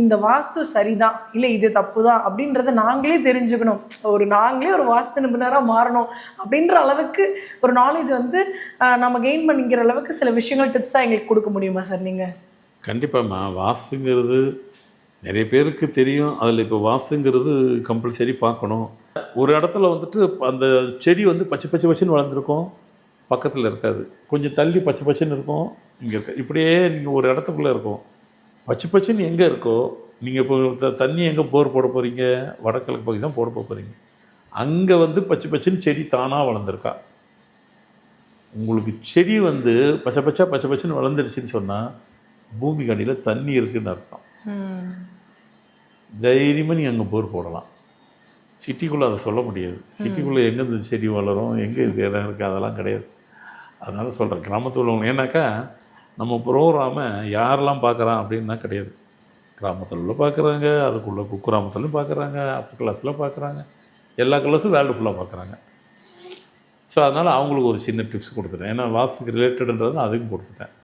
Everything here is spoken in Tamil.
இந்த வாஸ்து சரிதான் இல்லை இது தப்பு தான் அப்படின்றத நாங்களே தெரிஞ்சுக்கணும். ஒரு நாங்களே ஒரு வாஸ்து நிபுணராக மாறணும் அப்படின்ற அளவுக்கு ஒரு நாலேஜ் வந்து நம்ம கெயின் பண்ணிக்கிற அளவுக்கு சில விஷயங்கள் டிப்ஸாக எங்களுக்கு கொடுக்க முடியுமா சார் நீங்கள் கண்டிப்பாம்மா. வாஸ்துங்கிறது நிறைய பேருக்கு தெரியும். அதில் இப்போ வாஸ்துங்கிறது கம்பல்சரி பார்க்கணும். ஒரு இடத்துல வந்துட்டு அந்த செடி வந்து பச்சை பச்சை பச்சைன்னு வளர்ந்துருக்கும். பக்கத்தில் இருக்காது. கொஞ்சம் தள்ளி பச்சை பச்சைன்னு இருக்கும். இங்கே இருக்க. இப்படியே நீங்கள் ஒரு இடத்துக்குள்ளே இருக்கும். பச்சை பச்சைன்னு எங்கே இருக்கோ நீங்கள் இப்போ த- தண்ணி எங்கே போர் போட போகிறீங்க வடகிழக்கு பகுதி தான் போட போகிறீங்க அங்கே வந்து பச்சை பச்சைன்னு செடி தானாக வளர்ந்துருக்கா? உங்களுக்கு செடி வந்து பச்சை பச்சை பச்சை பச்சைன்னு வளர்ந்துருச்சுன்னு சொன்னால் பூமி கடியில் தண்ணி இருக்குன்னு அர்த்தம். தைரியமாக நீ அங்கே போர் போடலாம். சிட்டிக்குள்ளே அதை சொல்ல முடியாது. சிட்டிக்குள்ளே எங்கே இந்த செடி வளரும்? எங்கே இது இடம் இருக்குது அதெல்லாம் கிடையாது. அதனால் சொல்கிறேன் கிராமத்தில் உள்ளவங்க ஏன்னாக்கா நம்ம ப்ரோக்ராமை யாரெல்லாம் பார்க்குறான் அப்படின்னா கிடையாது. கிராமத்தில் உள்ள பார்க்குறாங்க அதுக்குள்ளே குக்கிராமத்துலையும் பார்க்குறாங்க அப்போ கிளாஸில் பார்க்குறாங்க. எல்லா கிளாஸும் வேர்ல்டு ஃபுல்லாக பார்க்குறாங்க. ஸோ அதனால் அவங்களுக்கு ஒரு சின்ன டிப்ஸ் கொடுத்துட்டேன். ஏன்னா வாஸ்துக்கு ரிலேட்டடுன்றது அதுக்கும் கொடுத்துட்டேன்.